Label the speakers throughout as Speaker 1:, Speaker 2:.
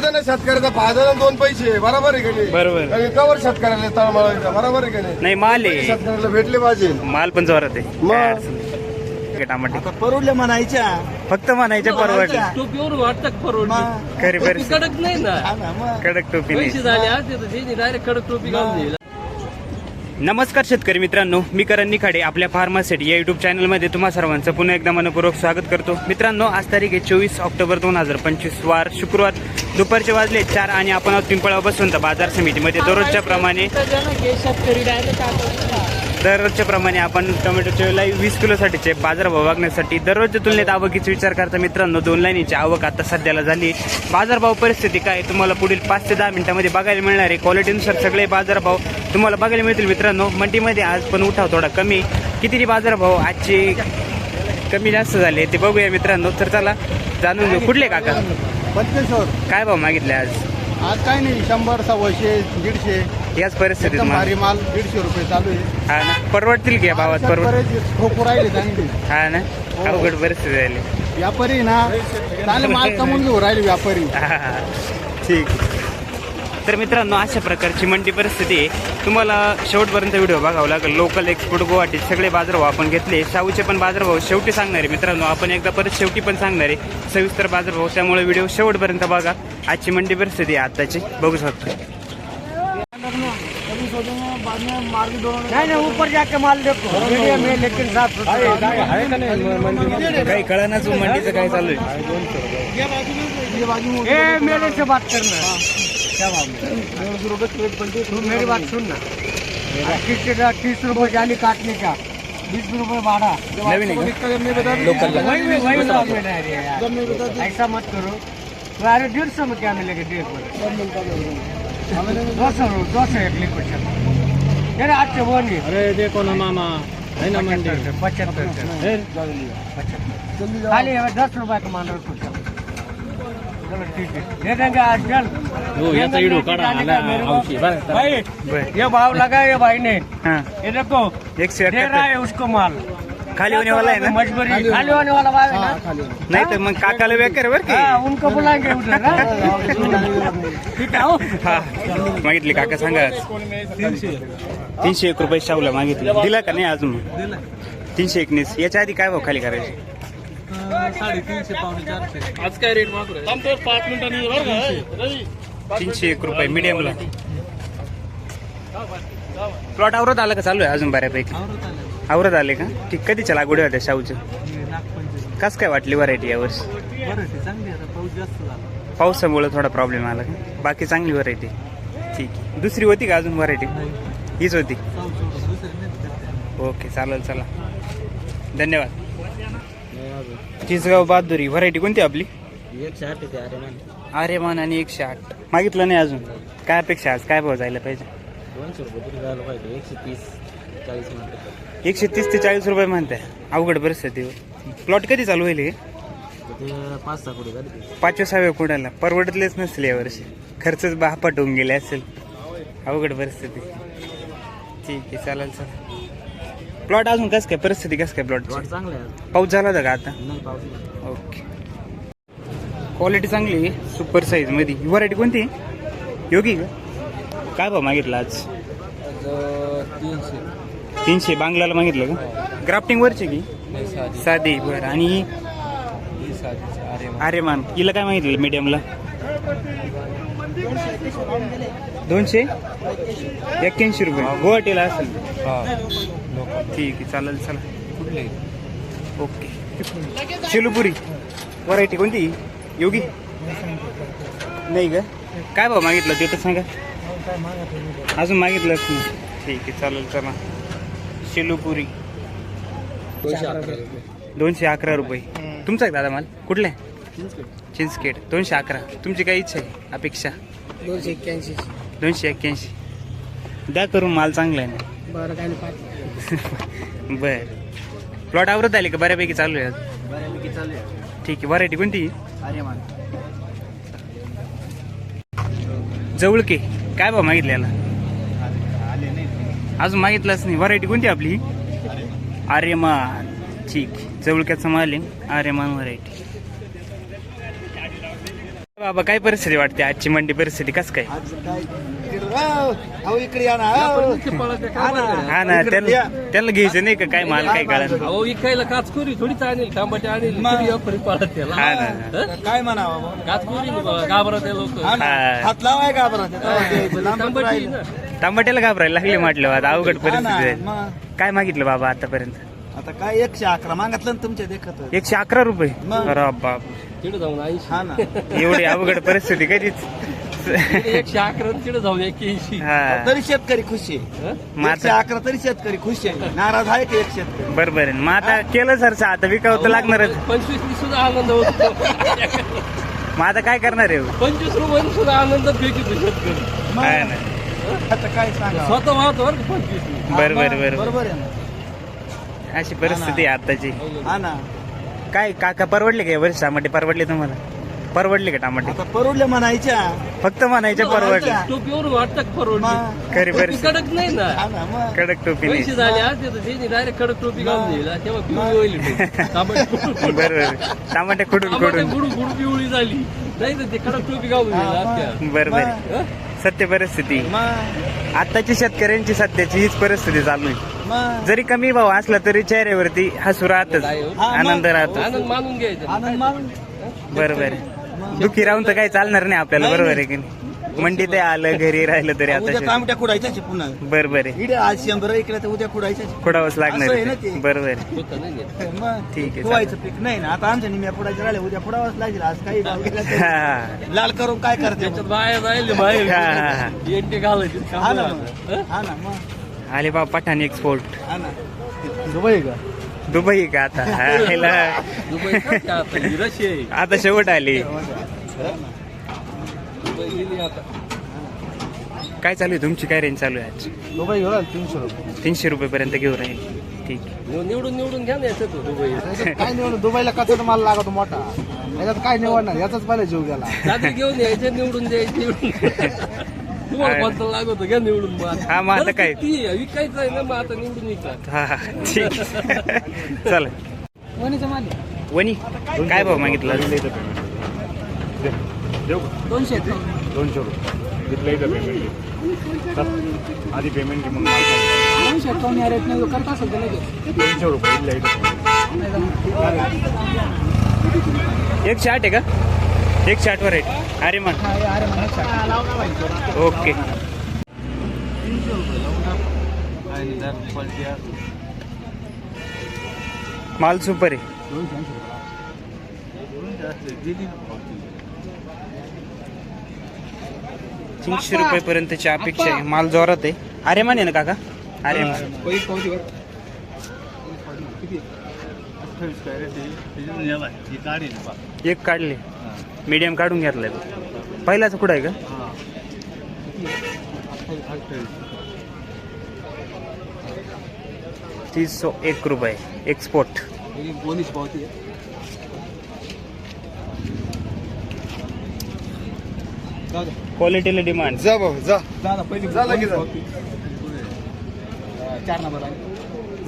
Speaker 1: दे ना शेतकऱ्याचा फायदा ना दोन पैसे. बरोबर आहे का नाही?
Speaker 2: बरोबर.
Speaker 1: आणि कवर शेतकऱ्याला तळमळायचं बरोबर आहे का नाही?
Speaker 2: नाही माल आहे.
Speaker 1: शेतकऱ्याला भेटले पाहिजे.
Speaker 2: माल पण जोरात आहे.
Speaker 1: मग.
Speaker 2: काय अडचण नाही. टमाटे.
Speaker 3: परवडल्या म्हणायच्या.
Speaker 2: फक्त म्हणायचे परवडले.
Speaker 4: टोपीवरून वाटतं का परवडली
Speaker 3: मग.
Speaker 2: खरी
Speaker 4: टोपी कडक नाही ना?
Speaker 3: हा ना, मग.
Speaker 2: कडक टोपी
Speaker 4: पैसे
Speaker 2: नाही
Speaker 4: झाले डायरेक्ट कडक टोपी घालून दिली
Speaker 2: नमस्कार शेतकरी मित्रांनो मी करण निखाडे आपल्या फार्मासिटी या युट्यूब चॅनलमध्ये तुम्हा सर्वांचं पुन्हा एकदा मनपूर्वक स्वागत करतो. मित्रांनो आज तारीख आहे चोवीस ऑक्टोबर दोन हजार पंचवीस वार शुक्रवार. दुपारचे वाजले चार आणि आपण आहोत पिंपळा बसून तर बाजार समितीमध्ये. दररोजच्या प्रमाणे दररोजच्या प्रमाणे आपण टोमॅटोचे लाईव्ह वीस किलोसाठीचे बाजारभाव बघण्यासाठी दररोजच्या तुलनेत आवकीचा विचार करता मित्रांनो दोन लाईनीची आवक आता सध्याला झाली. बाजारभाव परिस्थिती काय? तुम्हाला पुढील पाच ते दहा मिनिटांमध्ये बघायला मिळणार आहे. क्वालिटीनुसार सगळे बाजारभाव तुम्हाला बघायला मिळतील मित्रांनो. मंडीमध्ये आज पण उठाव थोडा कमी. किती बाजारभाव आजचे कमी जास्त झाले ते बघूया मित्रांनो. तर चला जाणून घेऊ. कुठले काका? काय भाव मागितले आज?
Speaker 3: आज काय नाही शंभर सव्वाशे दीडशे.
Speaker 2: याच परिस्थितीत
Speaker 3: एकदम. भारी माल दीडशे रुपये चालू आहे.
Speaker 2: हा ना? परवडतील की या भावात परवड?
Speaker 3: बरेच ठोकू राहिले चांगली.
Speaker 2: हा ना? अवघड परिस्थिती झाली
Speaker 3: व्यापारी ना चांगले माल कमवून घेऊ राहिले व्यापारी.
Speaker 2: हा, ठीक. तर मित्रांनो अशा प्रकारची मंडी परिस्थिती आहे. तुम्हाला शेवटपर्यंत व्हिडिओ बघावा लागेल. लोकल एक्सपोर्ट गुवाहाटी सगळे बाजारभाव आपण घेतले. शाहूचे पण बाजारभाव शेवटी सांगणार आहे मित्रांनो. आपण एकदा परत शेवटी पण सांगणार आहे. सविस्तर बाजारभाव त्यामुळे व्हिडिओ शेवटपर्यंत बघा. आजची मंडी परिस्थिती आहे आताची बघू शकतो.
Speaker 3: नाही नाही ऊपर जाके माल देखो. मीडियम है लेकिन साफ
Speaker 2: काही मंडीचं काय चालू आहे?
Speaker 3: से बात करना. क्या बात तू मेरी बात सुन ना। तीस के तीस रुपए जाली काटने का बीस रुपए भाड़ा
Speaker 2: नवीन आहे का?
Speaker 3: लोकल वही वही लाभ में रह रहे हैं यार। ऐसा मत करो। तो अरे डेढ़ सौ में क्या मिलेगा डेढ़ पर दो सौ दो सौ एक लिखो चलो अरे आज से वो नहीं।
Speaker 4: अरे देखो ना मामा है ना
Speaker 3: पचहत्तर पचहत्तर पचहत्तर। खाली हमें दस रुपए का मान रखो। चलो चलो ठीक है
Speaker 4: याचा काढा। औषधी.
Speaker 3: भाई ये भाव लगा ये भाई ने
Speaker 2: हा.
Speaker 3: ये देखो
Speaker 2: एकशे
Speaker 3: दे रहा है उसको माल.
Speaker 2: खाली होने वाला है ना?
Speaker 3: मजबूरी? खाली होने वाला भाव है ना?
Speaker 2: नाही तर मग काकाला बरं
Speaker 3: हाँ,
Speaker 2: की
Speaker 3: उनको बुलाएंगे उधर हाँ? ठीक है।
Speaker 2: हा। मागितली काका सांगा. तीनशे एक रुपये शाहूला मागितले. दिला का नाही अजून? तीनशे एकनीस याच्या आधी काय भाव खाली करायचे?
Speaker 4: आज काय रेट मागू पाच मिनिटांनी
Speaker 2: तीनशे. एक रुपये मीडियमला प्लॉट आवरत आला का चालू आहे अजून बऱ्यापैकी? आवरत आले. का? ठीक कधीच्या लागवडी होत्या शाहूच्या? कस काय वाटली व्हरायटी यावर्षी पावसामुळे थोडा प्रॉब्लेम आला का? बाकी चांगली व्हरायटी ठीक आहे. दुसरी होती का अजून व्हरायटी हीच होती. ओके चालेल चला. धन्यवाद. तिसगाव बहादुरी. व्हरायटी कोणती आपली?
Speaker 4: एकशे आठ येते अरे ना
Speaker 2: आर्यमान आणि एकशे आठ मागितलं नाही अजून. काय अपेक्षा आज? काय भाव जायला पाहिजे?
Speaker 4: दोनशे रुपये तरी जायला पाहिजे. एकशे तीस चाळीस मिनिटं
Speaker 2: एकशे तीस ते चाळीस रुपये म्हणताय. अवघड परिस्थिती प्लॉट कधी चालू होईल हे?
Speaker 4: पाच सहा
Speaker 2: पाचव्या सहाव्या कुणाला परवडतलेच नसले यावर्षी खर्चच बापाट होऊन गेले असेल. अवघड परिस्थिती. ठीक आहे चालेल चालेल. प्लॉट अजून कसं काय परिस्थिती कसं काय प्लॉट
Speaker 4: चांगलं आहे
Speaker 2: पाऊस झाला होता का आता?
Speaker 4: नाही पाऊस
Speaker 2: ओके क्वालिटी चांगली आहे सुपर साईजमध्ये. व्हरायटी कोणती? योगी का? काय भाव मागितला आज?
Speaker 4: तीनशे.
Speaker 2: तीनशे बांगलाला मागितलं का? ग्राफ्टिंग वरची की? साधी. बरं. आणि अरे मान हिला काय मागितलं मीडियमला दोनशे? एक्क्याऐंशी रुपये. गुवाहाटीला असेल. ठीक आहे चालेल चला. ओके. शेलूपुरी. व्हरायटी कोणती? योगी? नाही का? काय भाव मागितलं ते तर सांगा. अजून मागितलंच नाही? ठीक आहे चालेल चला. शेलूपुरी. दोनशे अकरा रुपये. तुमचा आहे दादा माल? कुठला आहे? चिंचखेड. दोनशे अकरा. तुमची काय इच्छा आहे? अपेक्षा?
Speaker 3: दोनशे एक्क्याऐंशी.
Speaker 2: दोनशे एक्क्याऐंशी. द्या करून माल चांगला आहे ना.
Speaker 3: बरं काय
Speaker 2: बर. प्लॉट आवरत आले का? बऱ्यापैकी चालू आहे आज?
Speaker 4: बऱ्यापैकी चालू आहे
Speaker 2: ठीक आहे. व्हरायटी कोणती?
Speaker 4: अरे मान
Speaker 2: जवळके काय भाव मागितलं याला? अजून मागितलंच नाही. व्हरायटी कोणती आपली? आर्यमान. ठीक. जवळक्याचा माल आहे. आर्यमान व्हरायटी बाबा काय परिस्थिती वाटते? आजची मंडी परिस्थिती कसं काय?
Speaker 1: अहो इकडे या ना अहो. हा ना.
Speaker 2: ना त्यांना त्यांना घ्यायचं नाही का काय माल काय कळलं
Speaker 4: अहो इकायला काचकुरी थोडीच आणेल तांबाटे आणेल
Speaker 1: मग.
Speaker 4: तरी व्यापारी पाळत त्याला
Speaker 2: हा ना
Speaker 4: हं?
Speaker 1: काय म्हणावं?
Speaker 4: काचकुरी घाबरत आहे लोक
Speaker 1: हा ना.
Speaker 2: हा.
Speaker 1: हात लावाय का बरं लांबच
Speaker 4: तांबाटी
Speaker 1: राहिलं.
Speaker 4: ना
Speaker 2: टमाट्याला घाबरायला लागले म्हटलं आता अवघड
Speaker 1: हा ना,
Speaker 2: परिस्थिती आहे
Speaker 1: मग.
Speaker 2: काय मागितलं बाबा आतापर्यंत
Speaker 1: आता काय एकशे अकरा मागितलं ना तुमच्या देखत
Speaker 2: एकशे अकरा रुपये
Speaker 1: मग.
Speaker 2: अरे बाप
Speaker 4: तिकडे जाऊन ऐंशी
Speaker 1: हा ना
Speaker 2: एवढी अवघड परिस्थिती कधीच
Speaker 4: एकशे अकरा तिकडे जाऊन एक्क्याऐंशी
Speaker 2: हा.
Speaker 1: तरी शेतकरी खुश आहे?
Speaker 2: मग
Speaker 1: एकशे
Speaker 2: आता
Speaker 1: अकरा तरी शेतकरी खुश आहे. नाराज आहे की एक शेतकरी?
Speaker 2: बरोबर आहे. मग आता केलं सर आता विकावं तर लागणारच
Speaker 4: पंचवीस नी सुद्धा आनंद होतो.
Speaker 2: मग आता काय करणार आहे?
Speaker 4: पंचवीस रुपयांनी सुद्धा आनंद फेकी शेतकरी.
Speaker 1: मग
Speaker 2: हा? ना.
Speaker 1: आता काय सांगा?
Speaker 4: स्वतः वाहतो बरं का पंचवीस नी.
Speaker 2: बरं बरं बरं
Speaker 1: बरोबर आहे ना.
Speaker 2: अशी परिस्थिती आहे आताची.
Speaker 1: हा ना.
Speaker 2: काय काका परवडले का वर्ष टमाटे? परवडले तुम्हाला? परवडले का टमाटे?
Speaker 1: आता परवडले म्हणायच्या.
Speaker 2: फक्त म्हणायचे परवडले.
Speaker 4: वाटतं का परवडली?
Speaker 1: मग.
Speaker 2: खरी
Speaker 4: टोपी
Speaker 2: परिस्थिती.
Speaker 4: कडक नाही ना.
Speaker 1: हा ना मग.
Speaker 2: कडक टोपी
Speaker 4: पैसे
Speaker 2: नाही
Speaker 4: झाले त्यांनी डायरेक्ट कडक टोपी घालून दिला. तेव्हा पिवळी होईल टोपी. तांबडी
Speaker 2: बरोबर. टमाटे खुडून
Speaker 4: टमाटे
Speaker 2: खुडून.
Speaker 4: गुडू गुडू पिवळी झाली. नाही तर ते कडक टोपी घालून
Speaker 1: हा,
Speaker 4: दिला
Speaker 1: मग.
Speaker 4: आज त्या.
Speaker 2: बरोबर
Speaker 1: मग.
Speaker 2: सत्य परिस्थिती.
Speaker 1: मग.
Speaker 2: आताची शेतकऱ्यांची सध्याची हीच परिस्थिती चालू आहे.
Speaker 1: मग.
Speaker 2: जरी कमी भाव असला तरी चेहऱ्यावरती हसू राहतच? आनंद राहतो
Speaker 4: आनंद मानून घ्यायचा.
Speaker 1: आनंद मानून.
Speaker 2: बरोबर आहे. दुखी राहून तर काही चालणार नाही आपल्याला बरोबर आहे की नाही मंडीत आलं घरी राहिलं तरी
Speaker 1: उद्या
Speaker 2: आता
Speaker 1: तांबट्या कुडायच्याच पुन्हा
Speaker 2: बरोबर आहे
Speaker 1: इकडे आज शंभर इकडे तर उद्या कुडायच्याच
Speaker 2: खुडावंच लागणार
Speaker 1: असं आहे ना ते.
Speaker 2: ते. बरोबर आहे.
Speaker 1: मग
Speaker 2: ठीक आहे,
Speaker 1: पीक नाही ना आता आमच्या निम्या कुडायचे राहिले उद्या कुडावंच लागेल आज काही भाव गेला तरी.
Speaker 2: हा.
Speaker 1: लाल करून काय करते
Speaker 4: बाहेर जायले बाहेर
Speaker 2: हा, हा, हा.
Speaker 4: घालायचे
Speaker 1: हा ना
Speaker 4: हं?
Speaker 1: मग. हा ना मग
Speaker 2: आले बाबा पठाण एक्सपोर्ट
Speaker 1: हा ना दुबई का
Speaker 2: दुबई का आता? हायला.
Speaker 4: दुबई का त्या आता? रशिया आहे.
Speaker 2: आता शेवट आली. काय चालू आहे? तुमची काय रेंज चालू आहे आज?
Speaker 1: दुबई घेऊ तीनशे रुपये.
Speaker 2: तीनशे रुपये पर्यंत घेऊ राहील. ठीक. आहे.
Speaker 4: निवडून निवडून घ्या ना याच्यात दुबई.
Speaker 1: काय निवड दुबईला कच्चा माल लागतो मोठा. याच्यात काय निवडणार? याचाच पहिला जीव गेला.
Speaker 4: रात्री घेऊन यायचे निवडून द्यायचे निवडून तुम्हाला कोणतं लागत? घ्या निवडून मग
Speaker 2: हा, मग आता काय?
Speaker 4: ती विकायचं आहे ना मग आता निवडून विका
Speaker 2: हा हा, ठीक. आहे. चला वनी काय भाव मागितला?
Speaker 3: दोनशे
Speaker 5: दोनशे. रुपये. तिथलं इथं पेमेंट आधी पेमेंट मग माल.
Speaker 3: दोनशे कमी रेट नाही करता असेल तर लगेच.
Speaker 5: तीनशे रुपये इथल्या इथं
Speaker 2: एकशे आठ आहे का? एकशे आठ वर आहे. अरे मग ओके. माल सुपर आहे. तीनशे रुपये पर्यंतची अपेक्षा आहे. माल जोरात आहे. अरे माने ना काका. अरे एक काढले. मीडियम काढून घेतलाय पहिलाच कुठं आहे का तीस सौ एक रुपये एक्सपोर्ट क्वालिटीला डिमांड
Speaker 1: जा भाऊ जा जा लगेच जा.
Speaker 3: चार नंबर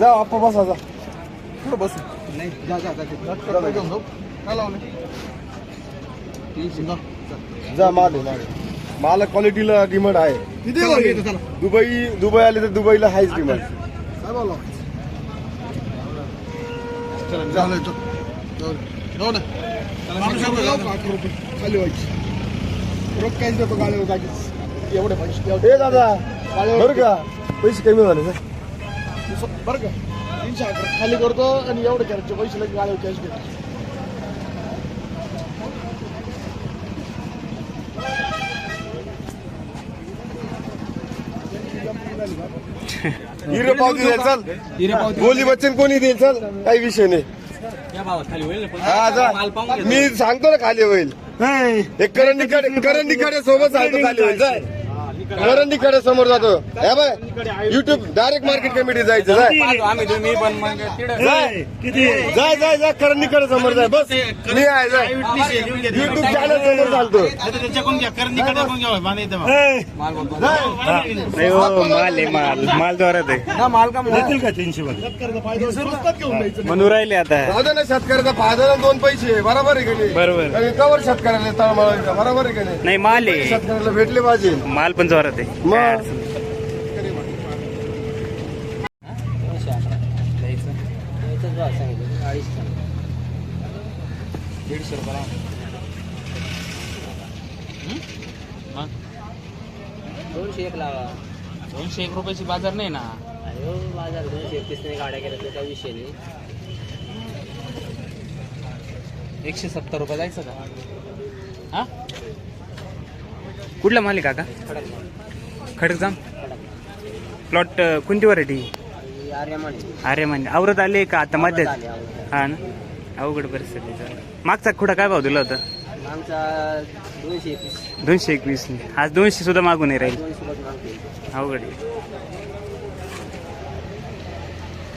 Speaker 1: जा आप्पा बसा जा बसू
Speaker 3: नाही जा जा जा
Speaker 1: जा घेऊन जाऊ काय लावले जा माल आहे, माल आहे. माल क्वालिटीला डिमांड आहे. किती दुबई दुबई आले तर दुबईला आहेच डिमांड खाली व्हायची. रोख काहीच देतो गाडीवर जागीच. एवढे पैसे हे दादा बरं का? पैसे कमी झाले सर बरं का? तीनशे अकरा. खाली करतो आणि एवढे करायचे. पैसे लगेच गाडीवर कॅश घेतो. हिरे पावती देईल चल. गोली बच्चन कोणी देईल चल. काही विषय नाही. हा, जा. मी सांगतो ना खाली होईल. निकडे करण निकडे सोबत सांगतो खाली होईल. करंदीकडे समोर जातो. हे by YouTube direct market committee जायचं. जाय.
Speaker 5: आम्ही तुम्ही पण मग तिकडे
Speaker 1: जाय. जाय. जाय जाय करंदीकडे समोर जाय. बस. मी आहे जाय. युट्यूब चॅनल समोर चालतो.
Speaker 2: नाही हो माल आहे माल माल. जोरात आहे. म्हणून राहिले आता.
Speaker 1: राहू दे ना शेतकऱ्याचा फायदा ना दोन पैसे. बरोबर आहे का नाही?
Speaker 2: बरोबर.
Speaker 1: कवर शेतकऱ्याला तळमळ बरोबर आहे का नाही?
Speaker 2: नाही माल आहे.
Speaker 1: शेतकऱ्याला भेटले पाहिजे.
Speaker 2: माल पण जोरात आहे
Speaker 1: मग.
Speaker 2: काय अडचण नाही.
Speaker 3: दोनशे एक लावा
Speaker 2: दोनशे एक रुपयाची बाजार नाही ना
Speaker 3: अरे हो, बाजार दोनशे एकतीसने गाड्या केल्या तर काही विषय नाही
Speaker 2: एकशे सत्तर रुपये जायचं का हा कुठला माल आहे काका? खडक जाम प्लॉट कोणती व्हरायटी
Speaker 3: आर्यमान
Speaker 2: अरे आवरत आले का आता मध्यात
Speaker 3: आवडत.
Speaker 2: हा ना? अवघड परिस्थिती. मागचा खुडा काय भाव दिला होता?
Speaker 3: आमचा दोनशे एकवीस.
Speaker 2: आज दोनशे सुद्धा मागून नाही राहील. अवघड.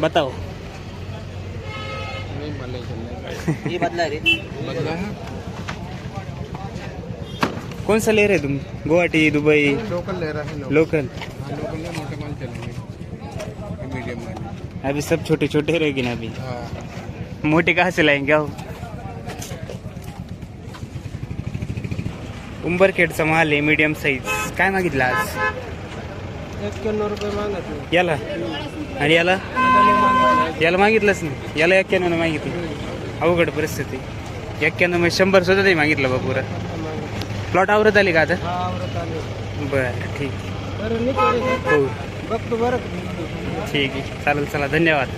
Speaker 2: बताओ.
Speaker 3: ही बदला रे.
Speaker 2: कौन सा ले रहे तुम गुवाहाटी दुबई?
Speaker 1: लोकल ले रहा है
Speaker 2: लोकल अभी सब छोटे छोटे रहेगी ना अभी. मोटे कहाँ से लाएंगे आओ? उंबरखेडचा माल आहे मीडियम साईज काय मागितलं आज?
Speaker 3: एक्क्याण्णव रुपये मागत
Speaker 2: याला? आणि याला? याला मागितलंच नाही. याला एक्क्याण्णव मागितलं. अवघड परिस्थिती. एक्क्याण्णव शंभर सुद्धा नाही मागितलं बा पुरा. प्लॉट आवरत आली का आता? बरं ठीक. हो.
Speaker 3: बघतो बरं.
Speaker 2: ठीक आहे. चालेल चला धन्यवाद.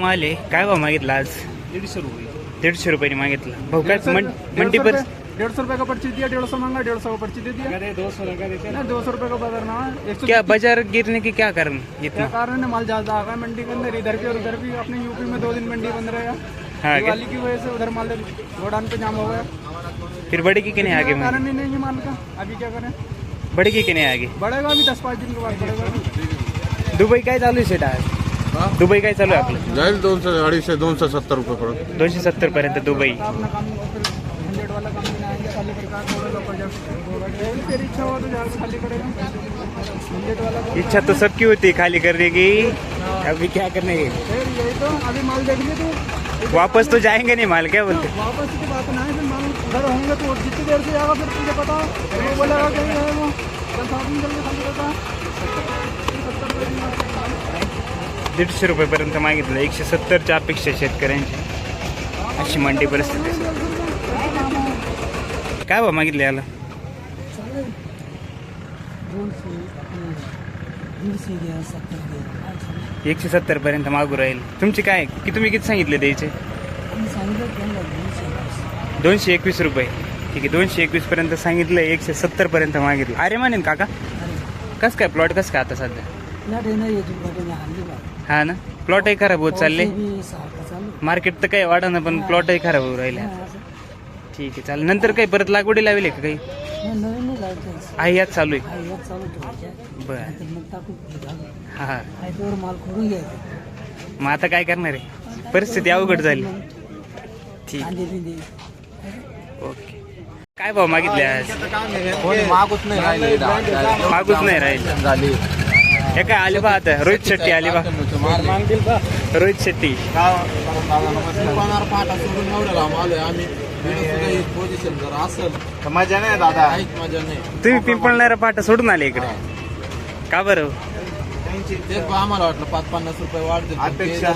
Speaker 2: माल आहे? काय भाव मागितला आज?
Speaker 5: दीडशे रुपये.
Speaker 2: दीडशे रुपयाने मागितलं. भाऊ काय मंडी पर
Speaker 6: डेढ़ सौ रुपए का पर्ची दिया डेढ़ सौ मांगा डेढ़ सौ का पर्ची दे दिया
Speaker 5: दो सौ
Speaker 6: दो सौ रुपए का बाजार ना?
Speaker 2: क्या बाजार गिरने की क्या कारण
Speaker 6: क्या
Speaker 2: इतना
Speaker 6: कारण है? माल ज्यादा आ गया मंडी के अंदर इधर भी और उधर भी। अपने यूपी में दो दिन मंडी बंद रहेगा
Speaker 2: हाँ।
Speaker 6: दिवाली की वजह से उधर माल गोडाउन पे जाम हो गया।
Speaker 2: फिर बढ़ेगी कि नहीं आगे
Speaker 6: क्या
Speaker 2: में
Speaker 6: कारण ही नहीं है माल का। अभी क्या करें?
Speaker 2: बढ़ेगी कि नहीं आगे?
Speaker 6: बढ़ेगा अभी दस पाँच दिन के बाद बढ़ेगा
Speaker 2: दुबई काय चालू आहे शेट आज दुबई काय चालू आहे आपलं
Speaker 1: जाईल दोनशे अडीचशे दोनशे सत्तर रुपये पर्यंत
Speaker 2: दोनशे सत्तर पर्यंत दुबई।
Speaker 6: अपना काम फिर हंड्रेड वाला काम भी आएंगे खाली करके थोड़ा सा प्रोजेक्ट तेरी इच्छा हुआ तो जहाँ से खाली करेगा। हंड्रेड वाला काम
Speaker 2: इच्छा तो सबकी होती है खाली करने की अभी क्या करने? की
Speaker 6: फिर यही तो अभी माल देख लिए तो।
Speaker 2: वापस तो जाएंगे नहीं माल क्या बोलते
Speaker 6: वापस की बात ना है फिर माल उधर होंगे तो जितनी देर से जाएगा फिर तुझे पता वो बोलेगा कहीं है। वो
Speaker 2: दीडशे रुपयेपर्यंत मागितलं एकशे सत्तरच्या अपेक्षा शेतकऱ्यांची अशी मंडी परिस्थिती आहे. काय भाव मागितलं याला? एकशे सत्तर पर्यंत मागू राहील. तुमची काय की तुम्ही किती सांगितले द्यायचे? दोनशे एकवीस रुपये. ठीक आहे दोनशे एकवीस पर्यंत सांगितलं एकशे सत्तर पर्यंत मागितलं. अरे मानेन काका कस काय प्लॉट कस काय आता सध्या? हा ना? प्लॉटही खराब होत चालले. मार्केट तर काही वाढा ना पण प्लॉटही खराब होऊ राहिले ठीक आहे चालेल. नंतर काही परत लागवडी लावली का काही? आहे. याच चालू आहे. बर. हा हा.
Speaker 3: माल खोडून घ्यायचा.
Speaker 2: मग आता काय करणार आहे? परिस्थिती अवघड झाली. ठीक. ओके. काय भाव मागितले आज?
Speaker 1: कोणी मागूच नाही राहिले
Speaker 2: मागूच नाही राहील.
Speaker 1: झाली.
Speaker 2: हे काय आले बा आता? रोहित शेट्टी आले बा रोहित शेट्टी.
Speaker 7: सोडून आम्ही. पोझिशन जर असेल
Speaker 1: मजा नाही दादा
Speaker 7: काहीच मजा नाही
Speaker 2: तुम्ही पिंपळणारा पाटा सोडून आले इकडे. का बरं?
Speaker 7: आम्हाला वाटलं पाच पन्नास रुपये वाढते पण ते
Speaker 1: अपेक्षा.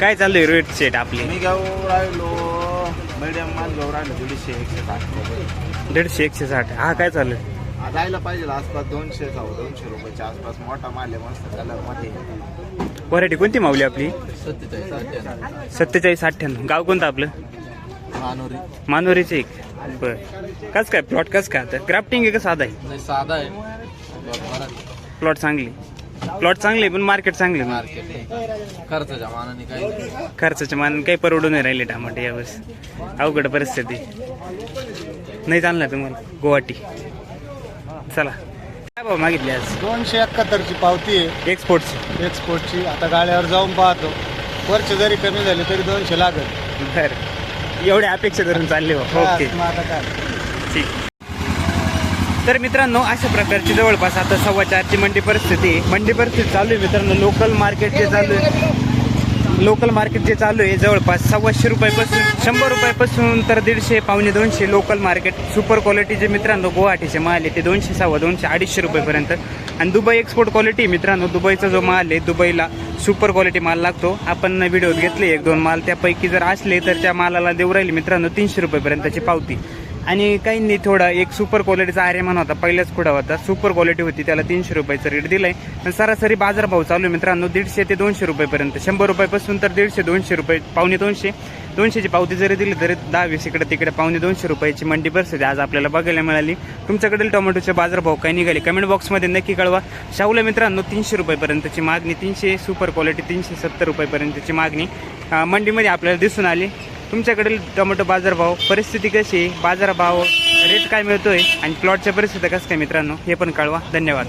Speaker 2: काय चालू आहे रोहित शेट आपली?
Speaker 1: मी घेऊ राहिलो. मीडियम माल घेऊ राहिलो दीडशे एकशे साठ रुपये.
Speaker 2: दीडशे एकशे साठ. हा काय चालू
Speaker 1: जायला पाहिजे आसपास दोनशे दोनशे रुपयाच्या आसपास. मोठा माल आहे मस्त कलरमध्ये.
Speaker 2: व्हरायटी कोणती मावली आपली?
Speaker 7: सत्तेचाळीस
Speaker 2: सत्तेचाळीस अठ्ठ्याण्णव. गाव कोणतं आपलं?
Speaker 7: मानोरी.
Speaker 2: मानोरीचे एक. बर. कस काय प्लॉट कस काय? आता ग्राफ्टिंग आहे का साधा आहे?
Speaker 7: नाही साधा आहे.
Speaker 2: प्लॉट चांगली. प्लॉट चांगले पण मार्केट चांगले
Speaker 7: मार्केट आहे. खर्चाच्या मानाने काही.
Speaker 2: खर्चाच्या परवडून नाही राहिले टमाटे यावेळेस अवघड परिस्थिती. नाही चालणार तुम्हाला? गुवाहाटी. चला. काय भाव मागितले आज?
Speaker 1: दोनशे एकाहत्तरची पावती आहे.
Speaker 2: एक्सपोर्टची
Speaker 1: एक्सपोर्टची आता गाड्यावर जाऊन पाहतो. वर्ष जरी कमी झाले तरी दोनशे लागत
Speaker 2: बरं. एवढ्या अपेक्षा धरून चालले हो. ओके. ठीक. तर मित्रांनो अशा प्रकारची जवळपास आता सव्वा चारची मंडी परिस्थिती. मंडी परिस्थिती चालू आहे मित्रांनो. लोकल मार्केट जे चालू आहे. लोकल मार्केट जे चालू आहे जवळपास सव्वाशे रुपयापासून शंभर रुपयापासून तर दीडशे पावणे दोनशे लोकल मार्केट सुपर क्वालिटीचे मित्रांनो गुवाहाटीचे माल आहे ते दोनशे सव्वा दोनशे अडीचशे रुपयेपर्यंत. आणि दुबई एक्सपोर्ट क्वालिटी मित्रांनो दुबईचा जो माल आहे दुबईला सुपर क्वालिटी माल लागतो. आपण व्हिडिओत घेतले एक दोन माल त्यापैकी जर असले तर त्या मालाला देऊ राहील मित्रांनो तीनशे रुपयेपर्यंतची पावती. आणि काहींनी थोडा एक सुपर क्वालिटीचा आर्यमान होता पहिल्याच खुडा होता. सुपर क्वालिटी होती त्याला तीनशे रुपयाचा रेट दिलाय. आहे सरासरी बाजारभाव चालू आहे मित्रांनो दीडशे ते दोनशे रुपयेपर्यंत. शंभर रुपयापासून तर दीडशे दोनशे रुपये पावणे दोनशे. दोनशेची पावती जरी दिली तरी दहा वीस इकडे तिकडे पावणे दोनशे रुपयाची मंडी परिस्थिती आज आपल्याला बघायला मिळाली. तुमच्याकडील टोमॅटोचे बाजारभाव काय निघाले? कमेंट बॉक्समध्ये नक्की कळवा. शाहूला मित्रांनो तीनशे रुपयेपर्यंतची मागणी तीनशे सुपर क्वालिटी तीनशे सत्तर रुपयेपर्यंतची मागणी मंडीमध्ये आपल्याला दिसून आली. तुमच्याकडील टोमॅटो बाजारभाव परिस्थिती कशी आहे? बाजारभाव रेट काय मिळतोय? आणि प्लॉटच्या परिस्थिती कसं काय मित्रांनो? हे पण कळवा. धन्यवाद.